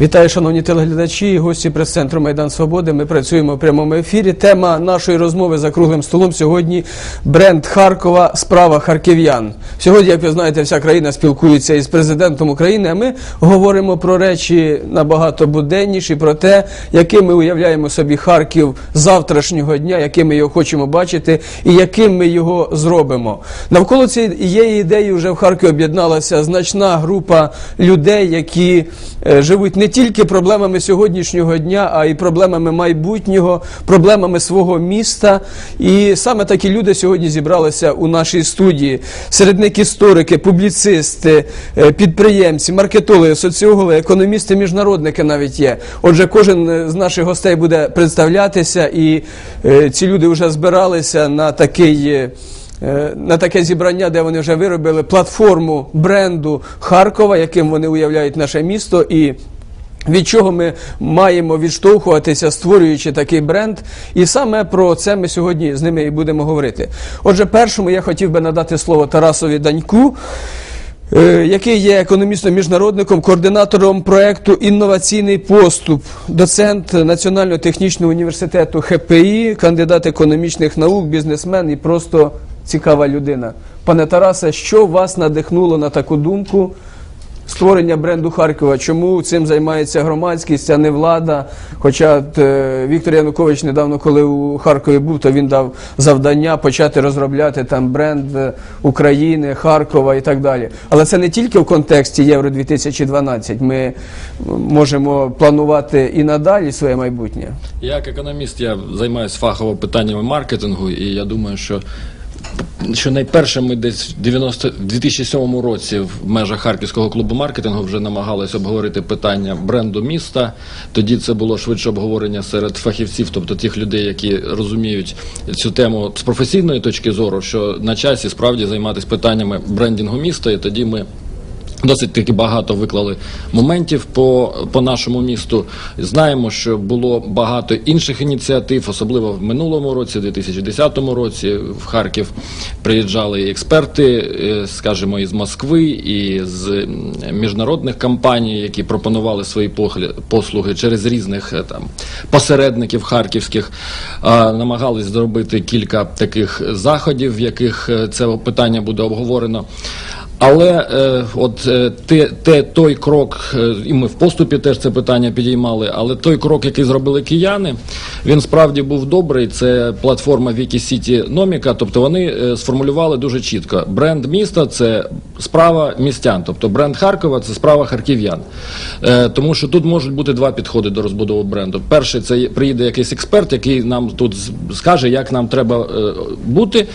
Вітаю, шановні телеглядачі і гості прес-центру Майдан Свободи. Ми працюємо в прямому ефірі. Тема нашої розмови за круглим столом сьогодні бренд Харкова Справа харків'ян. Сьогодні, як ви знаєте, вся країна спілкується із президентом України. А ми говоримо про речі набагато буденніші, про те, яким ми уявляємо собі Харків завтрашнього дня, яким ми його хочемо бачити, і яким ми його зробимо. Навколо цієї ідеї вже в Харкові об'єдналася значна група людей, які е, живуть не тільки проблемами сьогоднішнього дня, а й проблемами майбутнього, проблемами свого міста. І саме такі люди сьогодні зібралися у нашій студії. Серед них історики, публіцисти, е, підприємці, маркетологи, соціологи, економісти, міжнародники навіть є. Отже, кожен з наших гостей буде представлятися, і е, ці люди вже збиралися на такий. е, На таке зібрання, де вони вже виробили платформу бренду Харкова, яким вони уявляють наше місто, і від чого ми маємо відштовхуватися, створюючи такий бренд. І саме про це ми сьогодні з ними і будемо говорити. Отже, першому я хотів би надати слово Тарасові Даньку. е, Який є економістом-міжнародником, координатором проекту Інноваційний поступ, доцент Національного технічного університету ХПІ, кандидат економічних наук, бізнесмен і просто цікава людина. Пане Тарасе, що вас надихнуло на таку думку? Створення бренду Харкова. Чому цим займається громадськість, а не влада? Хоча е, Віктор Янукович недавно, коли у Харкові був, то він дав завдання почати розробляти там бренд е, України, Харкова і так далі. Але це не тільки в контексті Євро 2012. Ми можемо планувати і надалі своє майбутнє. Як економіст я займаюся фахово питаннями маркетингу, і я думаю, що. Що найперше ми десь в 90, в 2007 році в межах Харківського клубу маркетингу вже намагалися обговорити питання бренду міста. Тоді це було швидше обговорення серед фахівців, тобто тих людей, які розуміють цю тему з професійної точки зору, що на часі справді займатися питаннями брендінгу міста, і тоді ми Досить таки багато виклали моментів по, по нашому місту. Знаємо, що було багато інших ініціатив, особливо в минулому році, в 2010 році, в Харків приїжджали експерти, е, скажімо, із Москви, і з міжнародних компаній, які пропонували свої послуги через різних е, там посередників харківських. Намагались зробити кілька таких заходів, в яких е, це питання буде обговорено. Але е, от е, те, те, той крок, е, і ми в поступі теж це питання підіймали, але той крок, який зробили кияни, він справді був добрий. Це платформа Wiki City Номіка. Тобто вони е, сформулювали дуже чітко. Бренд міста це справа містян, тобто бренд Харкова це справа харків'ян. Е, тому що тут можуть бути два підходи до розбудови бренду. Перший це приїде якийсь експерт, який нам тут скаже, як нам треба бути.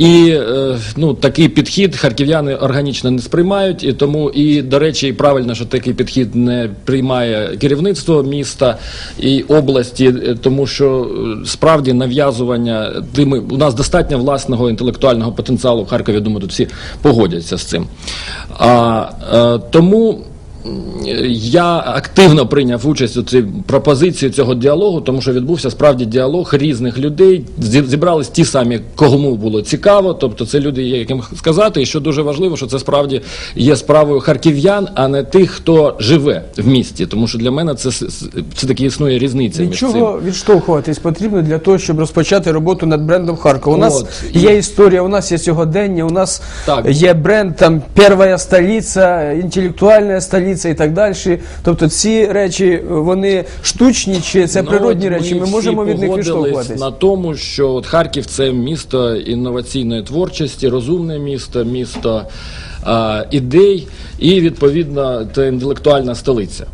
І е, ну, такий підхід харків'яни органічно не сприймають, і тому і до речі, і правильно, що такий підхід не приймає керівництво міста і області, е, тому що е, справді нав'язування тими у нас достатньо власного інтелектуального потенціалу в Харкові. я Думаю, тут всі погодяться з цим. А, тому. Я активно прийняв участь у цій пропозиції цього діалогу, тому що відбувся справді діалог різних людей. Зі- Зібрались ті самі, кому було цікаво. Тобто, це люди, є яким сказати, і що дуже важливо, що це справді є справою харків'ян, а не тих, хто живе в місті. Тому що для мене це це таки існує різниця. Від між цим. чого відштовхуватись потрібно для того, щоб розпочати роботу над брендом Харкова? У нас От, і- є історія, у нас є сьогодення, у нас Так. є бренд там перша столиця, інтелектуальна столиця і так далі. Тобто ці речі вони штучні чи це Ну, природні ну, речі? Ми можемо від них відштовхуватись. на тому, що от Харків це місто інноваційної творчості, розумне місто, місто а, ідей і відповідно це інтелектуальна столиця.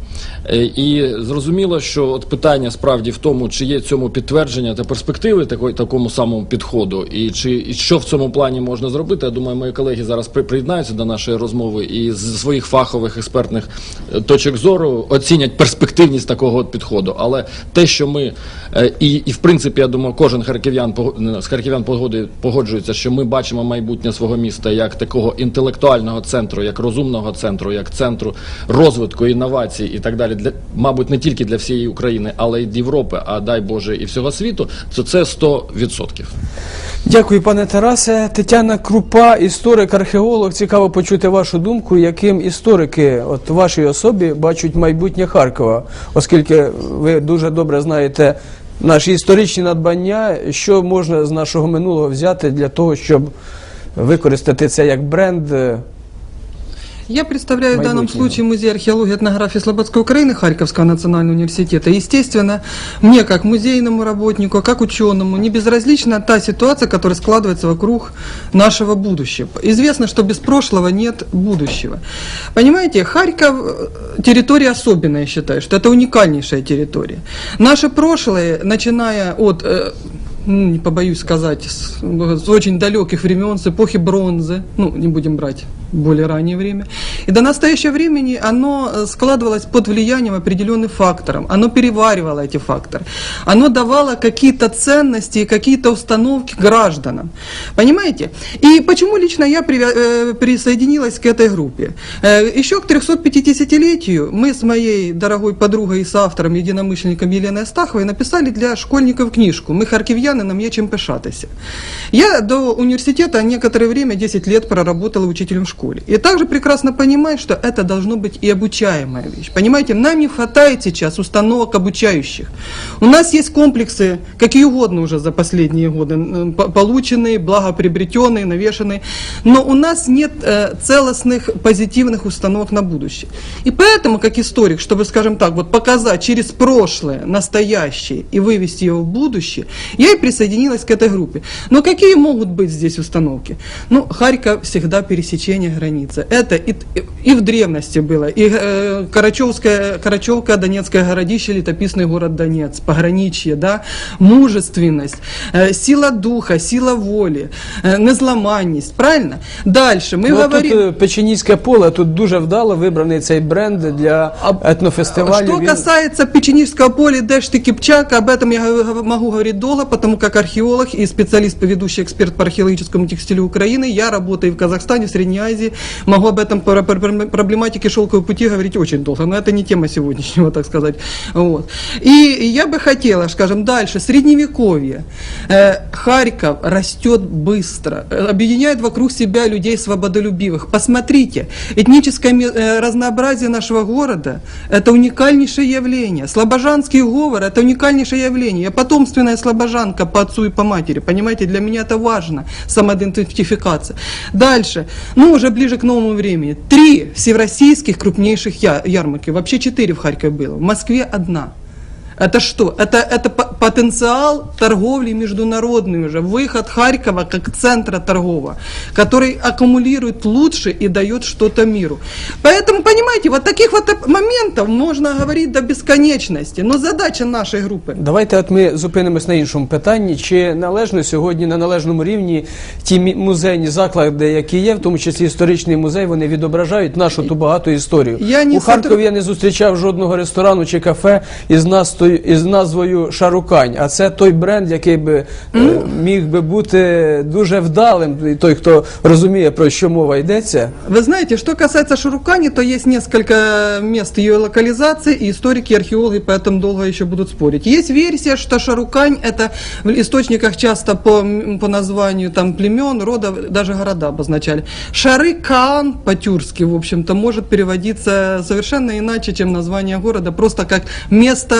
Е, І зрозуміло, що от питання справді в тому, чи є цьому підтвердження та перспективи такої такому самому підходу, і чи і що в цьому плані можна зробити. Я думаю, мої колеги зараз при- приєднаються до нашої розмови і з своїх фахових експертних е, точок зору оцінять перспективність такого от підходу. Але те, що ми е, і, і в принципі, я думаю, кожен харків'ян з харків'ян погоди- погоджується, що ми бачимо майбутнє свого міста як такого інтелектуального центру, як розумного центру, як центру розвитку інновацій і так далі, для мабуть, не тільки для всієї України, але й Європи, а дай Боже, і всього світу, то це 100%. Дякую, пане Тарасе. Тетяна Крупа, історик, археолог. Цікаво почути вашу думку, яким історики, от вашій особі, бачать майбутнє Харкова, оскільки ви дуже добре знаєте наші історичні надбання, що можна з нашого минулого взяти для того, щоб використати це як бренд. Я представляю в данном случае Музей археологии и этнографии Слободской Украины Харьковского национального университета. Естественно, мне, как музейному работнику, как ученому, не безразлична та ситуация, которая складывается вокруг нашего будущего. Известно, что без прошлого нет будущего. Понимаете, Харьков территория особенная, я считаю, что это уникальнейшая территория. Наше прошлое, начиная от э, ну, не побоюсь сказать, с, с очень далеких времен, с эпохи бронзы, ну, не будем брать более раннее время, и до настоящего времени оно э, складывалось под влиянием определенных факторов, оно переваривало эти факторы, оно давало какие-то ценности и какие-то установки гражданам, понимаете? И почему лично я э, присоединилась к этой группе? Э, Еще к 350-летию мы с моей дорогой подругой и соавтором, единомышленником Еленой Астаховой написали для школьников книжку «Мы харків'яни, нам є чим пишатися». Я до университета некоторое время, 10 лет, проработала учителем в школе. И также прекрасно понимаю, что это должно быть и обучаемая вещь. Понимаете, нам не хватает сейчас установок обучающих. У нас есть комплексы, какие угодно уже за последние годы, полученные, благоприобретенные, навешанные, но у нас нет э, целостных позитивных установок на будущее. И поэтому, как историк, чтобы, скажем так, вот показать через прошлое, настоящее и вывести его в будущее, я и присоединилась к этой группе. Но какие могут быть здесь установки? Ну, Харьков всегда пересечение границы. Это и, и в древности было, и э, Карачевская, Карачевка, Донецкое городище, летописный город Донец, пограничье, да, мужественность, э, сила духа, сила воли, э, незламанність, правильно? Дальше мы Ну, а говорим... Тут е, Печеніське поле, тут дуже вдало вибраний цей бренд для етнофестивалю. Что Він- касается Печенежского поля Дэшти Кипчак, об этом я г- могу говорить долго, потому как археолог и специалист, ведущий эксперт по археологическому текстилю Украины, я работаю в Казахстане, в Средней Азии, могу об этом про, про- про- проблематике шелковой пути говорить очень долго, но это не тема сегодняшнего, так сказать. Вот. И я бы хотела, скажем, дальше, Средневековье. Э, Харьков растет быстро, э, объединяет вокруг себя людей свободолюбивых. Посмотрите, этническое э, разнообразие нашего города – это уникальнейшее явление. Слобожанский говор – это уникальнейшее явление. Я потомственная слобожанка по отцу и по матери, понимаете, для меня это важно, самоидентификация. Дальше, ну уже ближе к новому времени, три всероссийских крупнейших ярмарки, вообще четыре в Харькове было, в Москве одна. Это что? Это, это по- потенциал торговли международный уже, выход Харькова как центра торгового, который аккумулирует лучше и дает что-то миру. Поэтому, понимаете, вот таких вот оп- моментов можно говорить до бесконечности. Но задача нашей группы Давайте от ми зупинимось на іншому питанні. Чи належно сьогодні на належному рівні ті мі- музейні заклади, які є, в тому числі історичний музей, вони відображають нашу ту багату історію. Я не У Харкові сотр- я не зустрічав жодного ресторану чи кафе із настою із назвою Шарукань. А це той бренд, який би е, міг би бути дуже вдалим. І той, хто розуміє про що мова йдеться. Вы знаете, что касается Шарукани, то есть несколько мест ее локализации, и историки, и археологи по этому долго еще будут спорить. Есть версия, что Шарукань это в источниках часто по, м, по названию там племен, рода, даже города обозначали. Шарыкан по-тюркски, в общем-то, может переводиться совершенно иначе, чем название города, просто как место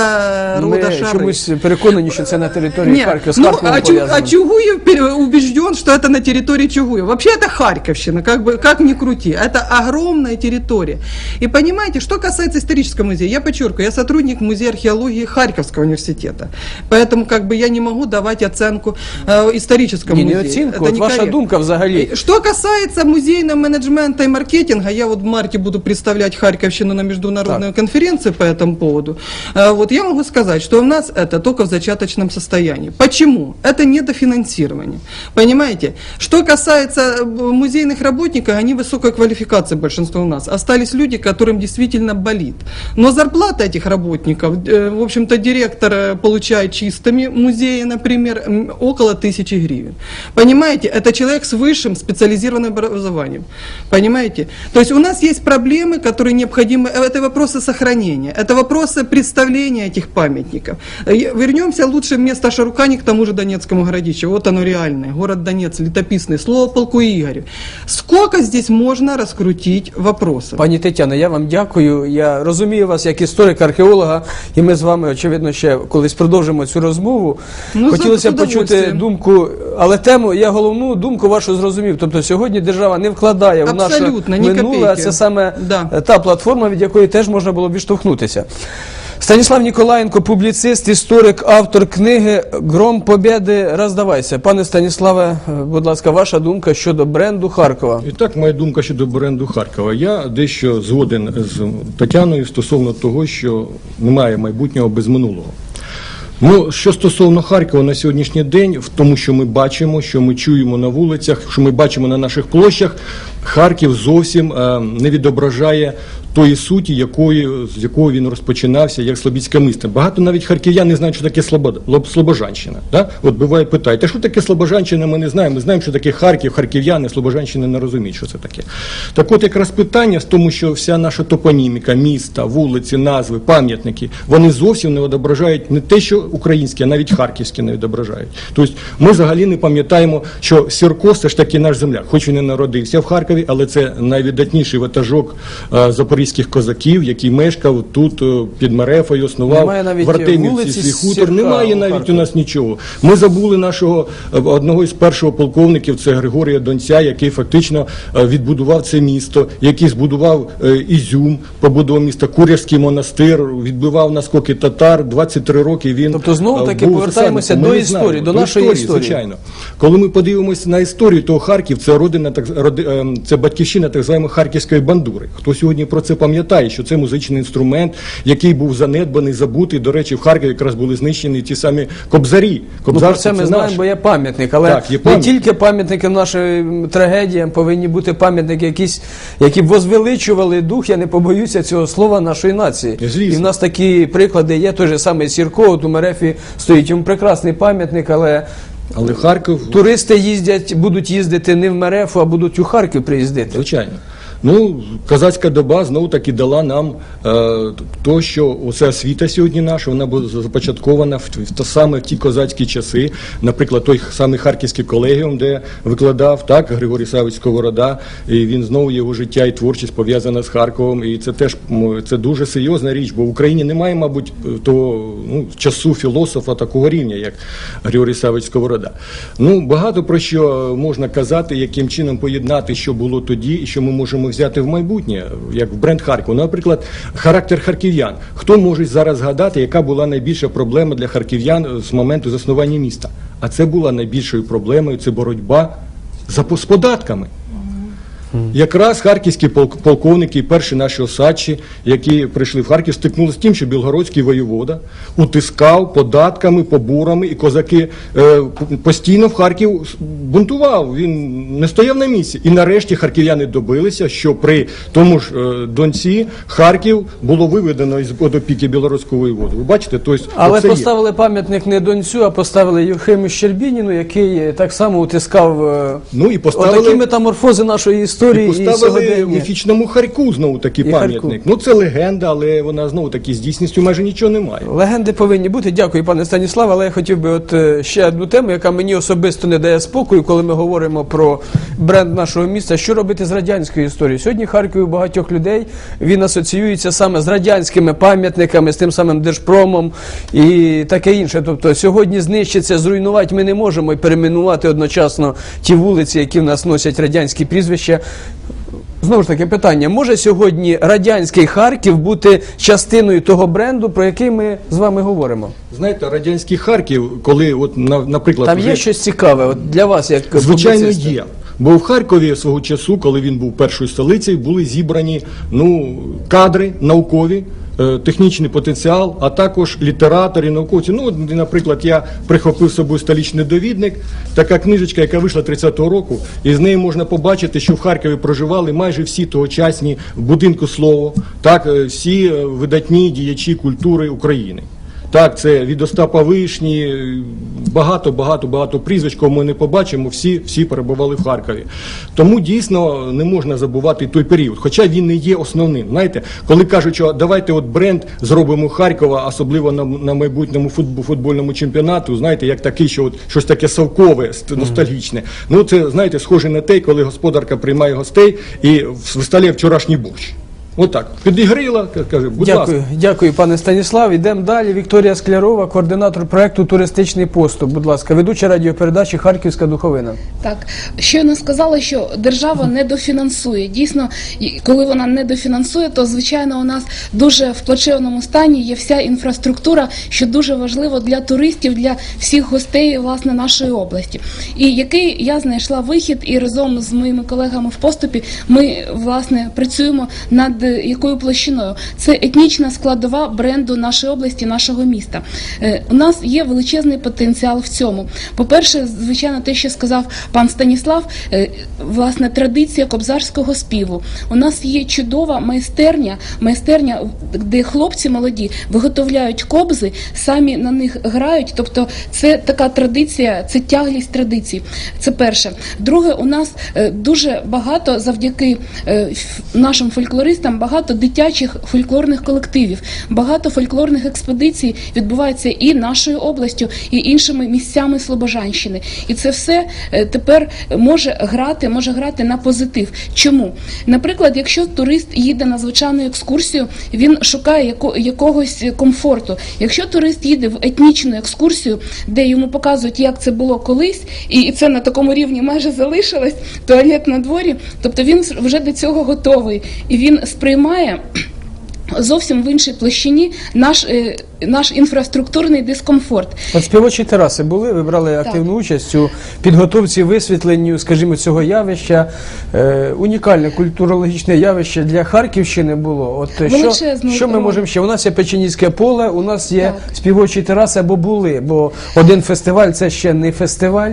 Ми рода Шары. чомусь переконані, що це на території Нет, Харкова з ну, Харковом а, Чу- пов'язано. а Чугуев пере- убежден, что это на территории Чугуева. Вообще это Харьковщина, как бы как ни крути. Это огромная территория. И понимаете, что касается исторического музея, я подчеркиваю, я сотрудник музея археологии Харьковского университета. Поэтому как бы я не могу давать оценку э, историческому Ні, не музею. оцінку, Это от ваша некорректно. думка взагалі. Что касается музейного менеджмента и маркетинга, я вот в марте буду представлять Харьковщину на международную конференцию по этому поводу. Э, Вот я могу сказать, что у нас это только в зачаточном состоянии. Почему? Это недофинансирование. Понимаете? Что касается э, музейных работников, они высокой квалификации большинство у нас. Остались люди, которым действительно болит. Но зарплата этих работников, э, в общем-то, директор э, получает чистыми музея, например, около тысячи гривен. Понимаете? Это человек с высшим специализированным образованием. Понимаете? То есть у нас есть проблемы, которые необходимы. Это вопросы сохранения, это вопросы представления этих памятников. Э, Вернемся лучше в место Шарукани к тому же Донецкому городищу. Вот оно реальное. Город Донец, летописный. Слово полку Игорю. Сколько здесь можно раскрутить вопросов? Пані Тетяно, я вам дякую. Я розумію вас як історика, археолога, і ми з вами, очевидно, ще колись продовжимо цю розмову. Ну, Хотілося б почути думку, але тему я головну думку вашу зрозумів. Тобто сьогодні держава не вкладає в наше Абсолютно, ні минуле, а копійки. це саме Да. е, та платформа, від якої теж можна було відштовхнутися. Станіслав Ніколаєнко, публіцист, історик, автор книги Гром Побєди. Роздавайся. Пане Станіславе, будь ласка, ваша думка щодо бренду Харкова. І так, моя думка щодо бренду Харкова. Я дещо згоден з Тетяною стосовно того, що немає майбутнього без минулого. Ну, що стосовно Харкова на сьогоднішній день, в тому, що ми бачимо, що ми чуємо на вулицях, що ми бачимо на наших площах, Харків зовсім е, не відображає тої суті, якої, з якої він розпочинався, як Слобідське місто. Багато навіть харків'ян не знають, що таке Слобода, Слобожанщина. Да? От буває питають, що таке Слобожанщина, ми не знаємо. Ми знаємо, що таке Харків, харків'яни, Слобожанщини не розуміють, що це таке. Так от якраз питання в тому, що вся наша топоніміка, міста, вулиці, назви, пам'ятники, вони зовсім не відображають не те, що українське, а навіть харківське не відображають. Тобто ми взагалі не пам'ятаємо, що Сірко все ж таки наш земляк, хоч він не народився в Харкові, але це найвидатніший ватажок е, запорізьких козаків, який мешкав тут е, під Мерефою, основав в Артемівці свій хутор. Немає навіть у нас нічого. Ми забули нашого е, одного із першого полковників, це Григорія Донця, який фактично відбудував це місто, який збудував Ізюм, побудував місто Курявський монастир, відбивав наскоки татар. 23 роки він Тобто знову таки був повертаємося до історії, знаємо. до нашої історії. Звичайно, коли ми подивимося на історію, то Харків це родина так роди, е, це батьківщина так званої харківської бандури. Хто сьогодні про це пам'ятає, що це музичний інструмент, який був занедбаний, забутий. До речі, в Харкові якраз були знищені ті самі кобзарі. Ну, про це ми це знаємо, наш. бо є пам'ятник, але Так, є не тільки пам'ятники нашим трагедіям, повинні бути пам'ятники якісь, які б возвеличували дух, я не побоюся цього слова нашої нації. Звісно. І в нас такі приклади є, той же самий Сірко, от Мерефі стоїть йому прекрасний пам'ятник, але Але Харків туристи їздять, будуть їздити не в Мерефу, а будуть у Харків приїздити. Звичайно. Ну, козацька доба знову таки дала нам е, то, що оця освіта сьогодні наша, вона була започаткована в, в то саме в ті козацькі часи. Наприклад, той самий Харківський колегіум, де викладав так Григорій Савич Сковорода, і він знову його життя і творчість пов'язана з Харковом. І це теж це дуже серйозна річ, бо в Україні немає, мабуть, того ну, часу філософа такого рівня, як Григорій Савич Сковорода. Ну, багато про що можна казати, яким чином поєднати, що було тоді, і що ми можемо взяти в майбутнє, як в бренд Харкова. Наприклад, характер харків'ян. Хто може зараз згадати, яка була найбільша проблема для харків'ян з моменту заснування міста? А це була найбільшою проблемою це боротьба за з податками. Якраз харківські полк- полковники, і перші наші осадчі, які прийшли в Харків, стикнулися з тим, що білгородський воєвода утискав податками, поборами, і козаки е, постійно в Харків бунтував. Він не стояв на місці. І нарешті харків'яни добилися, що при тому ж е, донці Харків було виведено із опіки білоруського воєводу. Ви бачите, тобто Але оце є. поставили пам'ятник не донцю, а поставили Євхиму Щербініну, який так само утискав е, Ну і поставили- отакі метаморфози нашої історії І і, поставили сьогодення. міфічному харьку знову таки пам'ятник. Ну це легенда, але вона знову таки з дійсністю майже нічого немає. Легенди повинні бути. Дякую, пане Станіславе. Але я хотів би от е, ще одну тему, яка мені особисто не дає спокою, коли ми говоримо про бренд нашого міста. Що робити з радянською історією? Сьогодні Харків у багатьох людей він асоціюється саме з радянськими пам'ятниками, з тим самим держпромом і таке інше. Тобто сьогодні знищиться, зруйнувати ми не можемо і перейменувати одночасно ті вулиці, які в нас носять радянські прізвища. Знову ж таки, питання: може сьогодні радянський Харків бути частиною того бренду, про який ми з вами говоримо? Знаєте, радянський Харків, коли, от, на- наприклад, Там вже- є щось цікаве от для вас, як звичайно є. Бо в Харкові свого часу, коли він був першою столицею, були зібрані ну, кадри наукові. е, Технічний потенціал, а також літератори, науковці. Ну, наприклад, я прихопив з собою столічний довідник, така книжечка, яка вийшла 30-го року, і з неї можна побачити, що в Харкові проживали майже всі тогочасні в будинку слово, так, е, всі е, видатні діячі культури України. Так, це від Остапа Вишні, багато, багато, багато прізвищ, кого ми не побачимо, всі, всі перебували в Харкові. Тому дійсно не можна забувати той період, хоча він не є основним. Знаєте, коли кажуть, що давайте от бренд зробимо Харкова, особливо на, на майбутньому футбол, футбольному чемпіонату, знаєте, як такий, що от щось таке совкове, ст- ностальгічне. Ну це знаєте, схоже на те, коли господарка приймає гостей і виставляє вчорашній борщ. Отак, підігрила, каже, будь Дякую, ласка. дякую, пане Станіслав. Йдемо далі. Вікторія Склярова, координатор проекту Туристичний поступ. Будь ласка, ведуча радіопередачі Харківська духовина. Так, щойно сказали, що держава не дофінансує. Дійсно, і коли вона не дофінансує, то звичайно у нас дуже в плачевному стані є вся інфраструктура, що дуже важливо для туристів, для всіх гостей власне нашої області. І який я знайшла вихід, і разом з моїми колегами в поступі ми власне працюємо над якою площиною. Це етнічна складова бренду нашої області, нашого міста. Е, У нас є величезний потенціал в цьому. По-перше, звичайно, те, що сказав пан Станіслав, е, власне, традиція кобзарського співу. У нас є чудова майстерня, майстерня, де хлопці молоді виготовляють кобзи, самі на них грають. Тобто, це така традиція, це тяглість традицій. Це перше. Друге, у нас е, дуже багато завдяки е, нашим фольклористам, багато дитячих фольклорних колективів, багато фольклорних експедицій відбувається і нашою областю, і іншими місцями Слобожанщини. І це все е, тепер може грати, може грати на позитив. Чому? Наприклад, якщо турист їде на звичайну екскурсію, він шукає якогось комфорту. Якщо турист їде в етнічну екскурсію, де йому показують, як це було колись, і це на такому рівні майже залишилось, туалет на дворі, тобто він вже до цього готовий, і він сприймає. Зовсім в іншій площині наш, е, наш інфраструктурний дискомфорт. От співочі тераси були, ви брали активну участь у підготовці, висвітленню, скажімо, цього явища. Е, унікальне культурологічне явище для Харківщини було. От е, що, що ми можемо ще? У нас є Печеніське поле, у нас є Так. співочі тераси або були, бо один фестиваль це ще не фестиваль.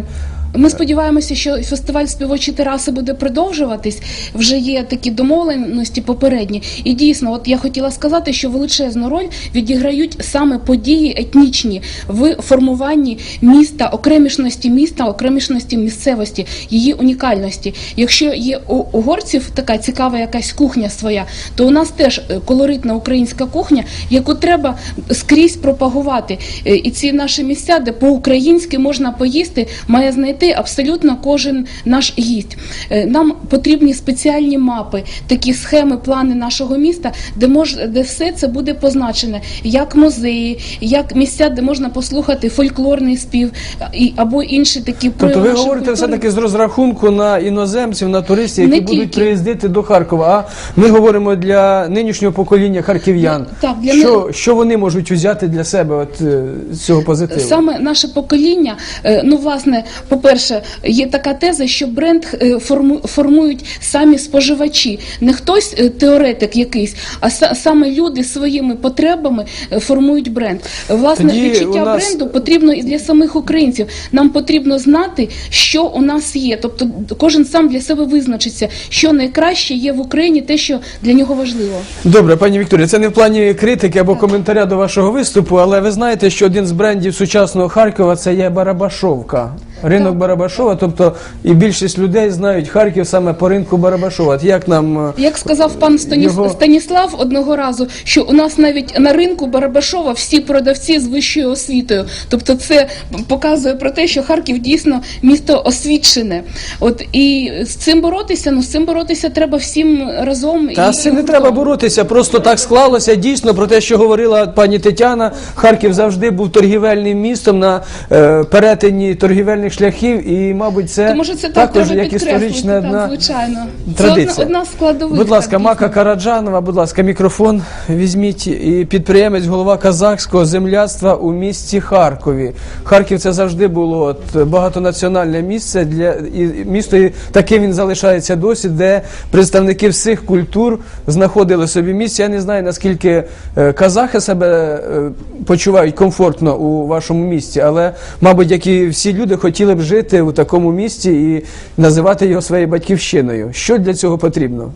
Ми сподіваємося, що фестиваль співочі тераси буде продовжуватись. Вже є такі домовленості попередні. І дійсно, от я хотіла сказати, що величезну роль відіграють саме події етнічні в формуванні міста, окремішності міста, окремішності місцевості, її унікальності. Якщо є у угорців така цікава якась кухня своя, то у нас теж е, колоритна українська кухня, яку треба скрізь пропагувати. Е, І ці наші місця, де по-українськи можна поїсти, має знайти абсолютно кожен наш гість. Е, Нам потрібні спеціальні мапи, такі схеми, плани нашого міста, де мож, де все це буде позначене, як музеї, як місця, де можна послухати фольклорний спів е, і або інші такі Тобто ви говорите культури. все-таки з розрахунку на іноземців, на туристів, які Не будуть тільки. приїздити до Харкова. А ми говоримо для нинішнього покоління харків'ян. Ну, так, для що, що вони можуть взяти для себе от, е, цього позитиву? Саме наше покоління, ну власне, по-перше, є така теза, що бренд е, форму- формують самі споживачі, не хтось е, теоретик якийсь, а са- саме люди своїми потребами е, формують бренд. Власне, Тоді відчуття нас- бренду потрібно і для самих українців. Нам потрібно знати, що у нас є. Тобто кожен сам для себе визначиться, що найкраще є в Україні, те, що для нього важливо. Добре, пані Вікторія, це не в плані критики або коментаря до вашого виступу, але ви знаєте, що один з брендів сучасного Харкова це є Барабашовка. Ринок Барабашова, тобто і більшість людей знають Харків саме по ринку Барабашова. Як нам е, Як сказав пан Станіс... Його- Станіслав одного разу, що у нас навіть на ринку Барабашова всі продавці з вищою освітою. Тобто це показує про те, що Харків дійсно місто освічене. От і з цим боротися, ну з цим боротися треба всім разом. Та і з цим не треба боротися, просто так склалося дійсно про те, що говорила пані Тетяна. Харків завжди був торгівельним містом на е, перетині торгівельних шляхів, і, мабуть, це, То може це так також як історична так, одна звичайно. Це традиція. одна, одна з складових. Будь ласка, так, Мака. Караджанова, будь ласка, мікрофон візьміть. І підприємець, голова казахського земляцтва у місті Харкові. Харків це завжди було от, багатонаціональне місце для і місто і таким він залишається досі, де представники всіх культур знаходили собі місце. Я не знаю наскільки е, казахи себе е, почувають комфортно у вашому місті, але мабуть, як і всі люди хотіли б жити у такому місті і називати його своєю батьківщиною. Що для цього потрібно?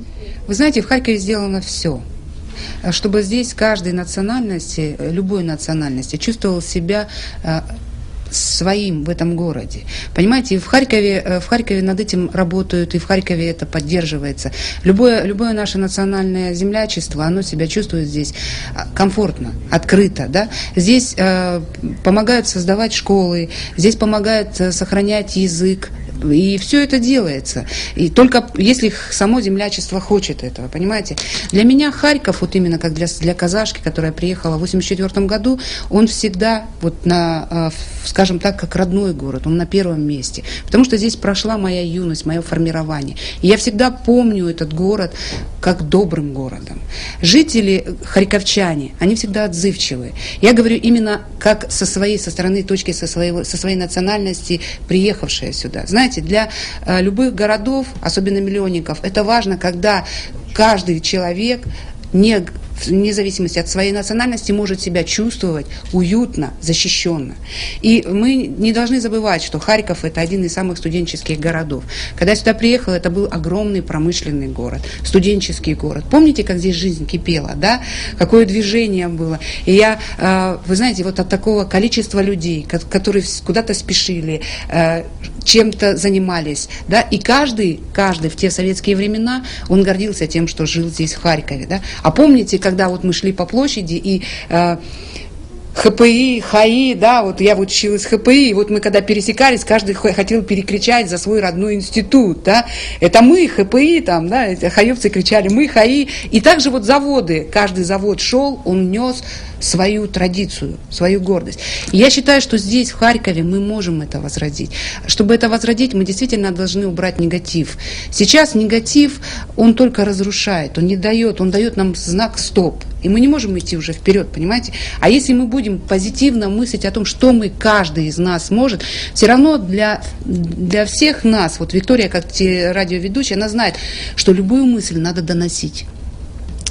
Вы знаете, в Харькове сделано все, чтобы здесь каждой национальности, э, любой национальности чувствовал себя э, своим в этом городе. Понимаете, и в Харькове, э, в Харькове над этим работают, и в Харькове это поддерживается. Любое, любое наше национальное землячество, оно себя чувствует здесь а, комфортно, открыто. Да? Здесь э, помогают создавать школы, здесь помогают э, сохранять язык, и все это делается. И только если само землячество хочет этого, понимаете? Для меня Харьков, вот именно как для, для казашки, которая приехала в 84 году, он всегда, вот на, в- скажем так, как родной город, он на первом месте. Потому что здесь прошла моя юность, мое формирование. И я всегда помню этот город как добрым городом. Жители, э, харьковчане, они всегда отзывчивые. Я говорю именно как со своей, со стороны точки, со, своего, со своей национальности, приехавшая сюда. Знаете, для э, любых городов, особенно миллионников, это важно, когда каждый человек не, вне зависимости от своей национальности может себя чувствовать уютно, защищенно. И мы не должны забывать, что Харьков это один из самых студенческих городов. Когда я сюда приехала, это был огромный промышленный город, студенческий город. Помните, как здесь жизнь кипела, да? Какое движение было. И я, э, вы знаете, вот от такого количества людей, ко- которые куда-то спешили, э, чем-то занимались, да, и каждый, каждый в те советские времена, он гордился тем, что жил здесь в Харькове, да. А помните, когда вот мы шли по площади и э, ХПИ, ХАИ, да, вот я вот училась ХПИ, и вот мы когда пересекались, каждый хотел перекричать за свой родной институт, да, это мы, ХПИ, там, да, хаевцы кричали, мы, ХАИ, и также вот заводы, каждый завод шел, он нес свою традицию, свою гордость. И я считаю, что здесь, в Харькове, мы можем это возродить. Чтобы это возродить, мы действительно должны убрать негатив. Сейчас негатив, он только разрушает, он не дает, он дает нам знак «стоп». И мы не можем идти уже вперед, понимаете? А если мы будем позитивно мыслить о том, что мы, каждый из нас может, все равно для, для всех нас, вот Виктория, как радиоведущая, она знает, что любую мысль надо доносить.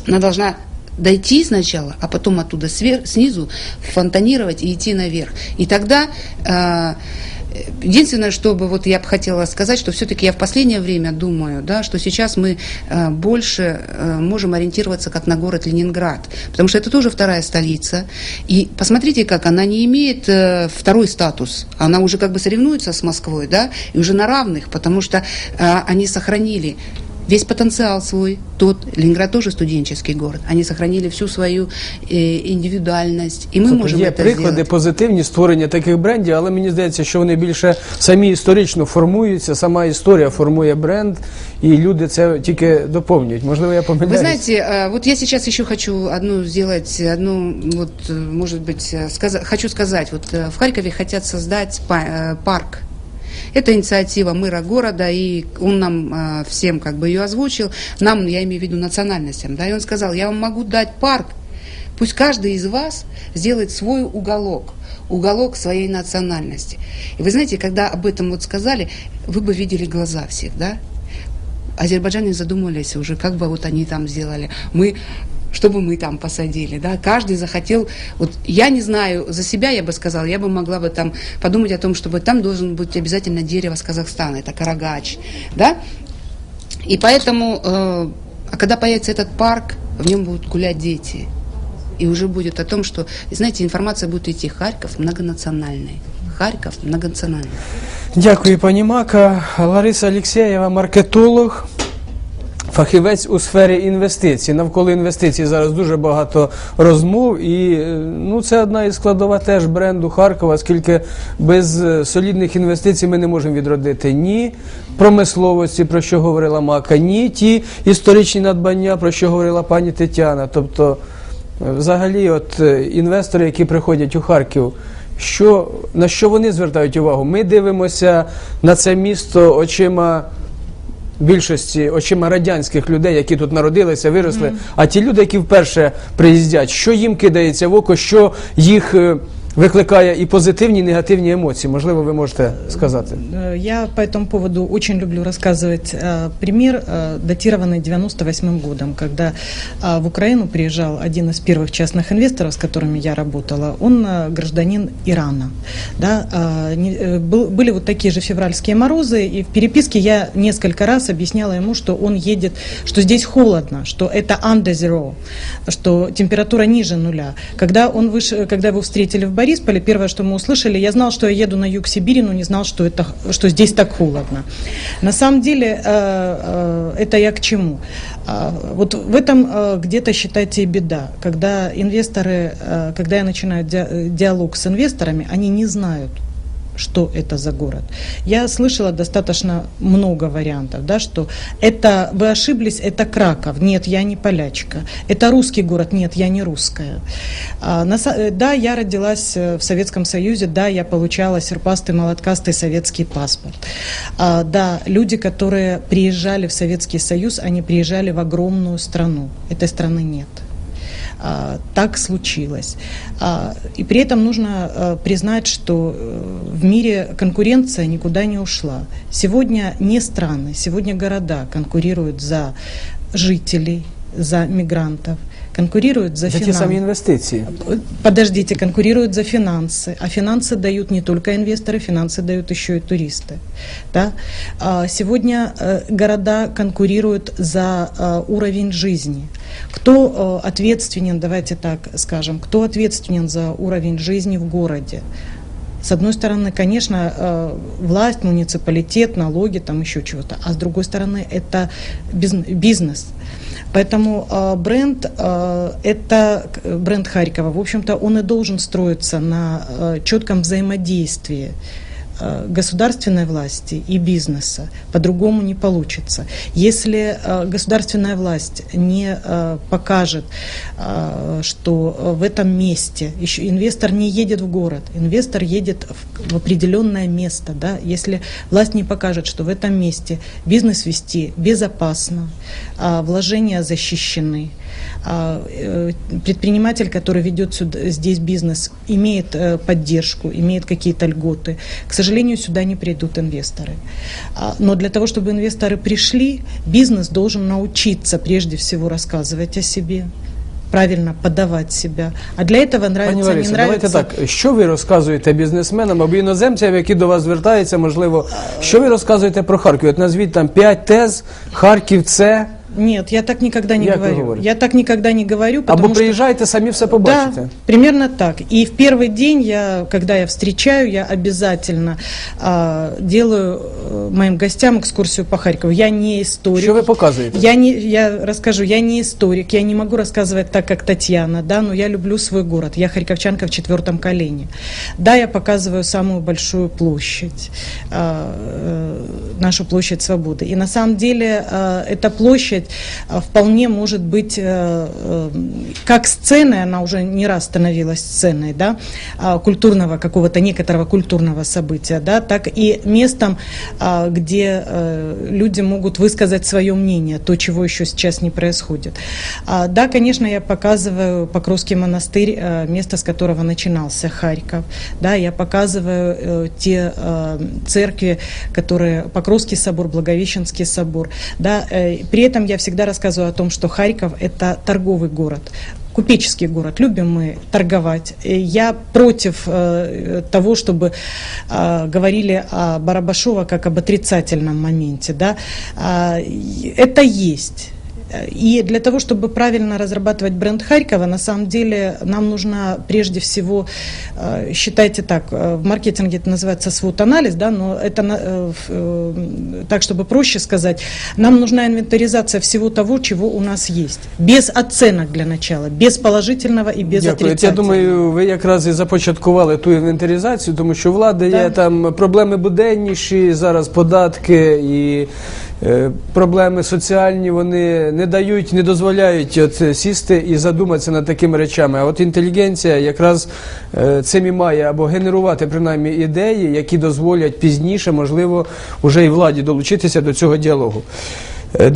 Она должна дойти сначала, а потом оттуда свер- снизу фонтанировать и идти наверх. И тогда э, единственное, что бы вот я бы хотела сказать, что все-таки я в последнее время думаю, да, что сейчас мы э, больше э, можем ориентироваться как на город Ленинград, потому что это тоже вторая столица. И посмотрите, как она не имеет э, второй статус, она уже как бы соревнуется с Москвой, да, и уже на равных, потому что э, они сохранили весь потенциал свой, тот, Ленинград тоже студенческий город, они сохранили всю свою э, индивидуальность, и мы Тобто можем є это приклади сделать. позитивні створення таких брендів, але мені здається, що вони більше самі історично формуються, сама історія формує бренд, і люди це тільки доповнюють. Можливо, я Вы помиляюсь. знаете, э, вот я сейчас еще хочу одну сделать, одну, вот, э, может быть, э, сказа- хочу сказать, вот э, в Харькове хотят создать па- э, парк. Это инициатива мэра города, и он нам э, всем как бы ее озвучил, нам, я имею в виду национальностям, да, и он сказал, я вам могу дать парк, пусть каждый из вас сделает свой уголок, уголок своей национальности. И вы знаете, когда об этом вот сказали, вы бы видели глаза всех, да? Азербайджане задумались уже, как бы вот они там сделали. Мы что бы мы там посадили, да, каждый захотел, вот я не знаю, за себя я бы сказала, я бы могла бы там подумать о том, чтобы там должен быть обязательно дерево с Казахстана, это Карагач, да, и поэтому, э, а когда появится этот парк, в нем будут гулять дети, и уже будет о том, что, знаете, информация будет идти Харьков многонациональный, Харьков многонациональный. Дякую, пані Мака. Лариса Алєксєєва, маркетолог. Фахівець у сфері інвестицій. Навколо інвестицій зараз дуже багато розмов, і е, ну, це одна із складова теж бренду Харкова, оскільки без е, солідних інвестицій ми не можемо відродити ні промисловості, про що говорила Мака, ні ті історичні надбання, про що говорила пані Тетяна. Тобто, е, взагалі, от інвестори, які приходять у Харків, Що, на що вони звертають увагу? Ми дивимося на це місто очима більшості, очима радянських людей, які тут народилися, виросли. А ті люди, які вперше приїздять, що їм кидається в око, що їх е, викликає і позитивні, і негативні емоції? Можливо, ви можете сказати. Э, Я по этому поводу очень люблю рассказывать э, пример, э, датированный 98 годом, когда э, в Украину приезжал один из первых частных инвесторов, с которыми я работала. Он э, гражданин Ирана. Да, э, не- э, был- были вот такие же февральские морозы, и в переписке я несколько раз объясняла ему, что он едет, что здесь холодно, что это under zero, что температура ниже нуля. Когда он вышел, когда его встретили в Борисполе, первое, что мы услышали, я знал, что я еду на юг Сибири, но не знал, что, это, что здесь так холодно. На самом деле, э, э, это я к чему? А, Вот в этом э, где-то, считайте, и беда. Когда инвесторы, э, когда я начинаю ди- диалог с инвесторами, они не знают, что это за город. Я слышала достаточно много вариантов, да, что это вы ошиблись, это Краков, нет, я не полячка. Это русский город, нет, я не русская. А, на са- э, да, я родилась э, в Советском Союзе, да, я получала серпастый, молоткастый советский паспорт. А, да, люди, которые приезжали в Советский Союз, они приезжали в огромную страну. Этой страны нет. А, так случилось. А, И при этом нужно э, признать, что э, в мире конкуренция никуда не ушла. Сегодня не страны, сегодня города конкурируют за жителей, за мигрантов, конкурируют за, За ті финансы. самі інвестиції. Подождите, конкурируют за финансы, а финансы дают не только инвесторы, финансы дают еще и туристы. Да? А, Сегодня э, города конкурируют за э, уровень жизни. Кто э, ответственен, давайте так скажем, кто ответственен за уровень жизни в городе? С одной стороны, конечно, э, власть, муниципалитет, налоги, там еще чего-то, а с другой стороны, это бизн- бизнес. Поэтому э, бренд, э, это к- бренд Харькова, в общем-то, он и должен строиться на э, четком взаимодействии э, Государственной власти и бизнеса. По-другому не получится. Если э, государственная власть не э, покажет, э, что э, в этом месте еще инвестор не едет в город, инвестор едет в, определенное место, да, если власть не покажет, что в этом месте бизнес вести безопасно, а, вложения защищены, э, предприниматель, который ведет сюда, здесь бизнес, имеет э, поддержку, имеет какие-то льготы. К сожалению, сюда не придут инвесторы. А, Но для того, чтобы инвесторы пришли, бизнес должен научиться прежде всего рассказывать о себе, правильно подавать себя. А для этого Пані нравится, не Лариса, давайте нравится. так. Що ви розказуєте бізнесменам або іноземцям, які до вас звертаються, можливо, що ви розказуєте про Харків? От назвіть там п'ять тез, Харків це. Нет, я так никогда не Як ви говорю. говорите? Я так никогда не говорю, потому Або что... приїжджайте, самі все побачите. Да, примерно так. И в первый день, я, когда я встречаю, я обязательно а, делаю э, моим гостям экскурсию по Харькову. Я не историк. Що ви показуєте? Я, не, я расскажу, я не историк, я не могу рассказывать так, как Татьяна, да, но я люблю свой город. Я харьковчанка в четвертом колене. Да, я показываю самую большую площадь, а, э, нашу площадь свободы. И на самом деле а, эта площадь а, вполне может быть э, э, как сценой, она уже не раз становилась сценой, да, а, культурного какого-то некоторого культурного события, да, так и местом, а, где э, люди могут высказать свое мнение, то, чего еще сейчас не происходит. А, Да, конечно, я показываю Покровский монастырь, э, место, с которого начинался Харьков. Да, я показываю э, те э, церкви, которые Покровский собор, Благовещенский собор. Да, э, при этом я всегда рассказываю о том, что Харьков это торговый город купеческий город, любим мы торговать. И Я против э, того, чтобы э, говорили о Барабашова как об отрицательном моменте. Да? А, и это есть. И для того, чтобы правильно разрабатывать бренд Харькова, на самом деле нам нужно прежде всего, э, считайте так, э, в маркетинге это называется свод-анализ, да, но это на- э, в- э, так, чтобы проще сказать, нам нужна инвентаризация всего того, чего у нас есть. Без оценок для начала, без положительного и без Дякую. От Я отрицательного. думаю, ви якраз і започаткували ту інвентаризацію, тому що у влади є Так. там проблеми буденніші, зараз податки і е, проблеми соціальні, вони не дають, не дозволяють от, е, сісти і задуматися над такими речами. А от інтелігенція якраз е, цим і має або генерувати принаймні ідеї, які дозволять пізніше, можливо, уже і владі долучитися до цього діалогу. Е,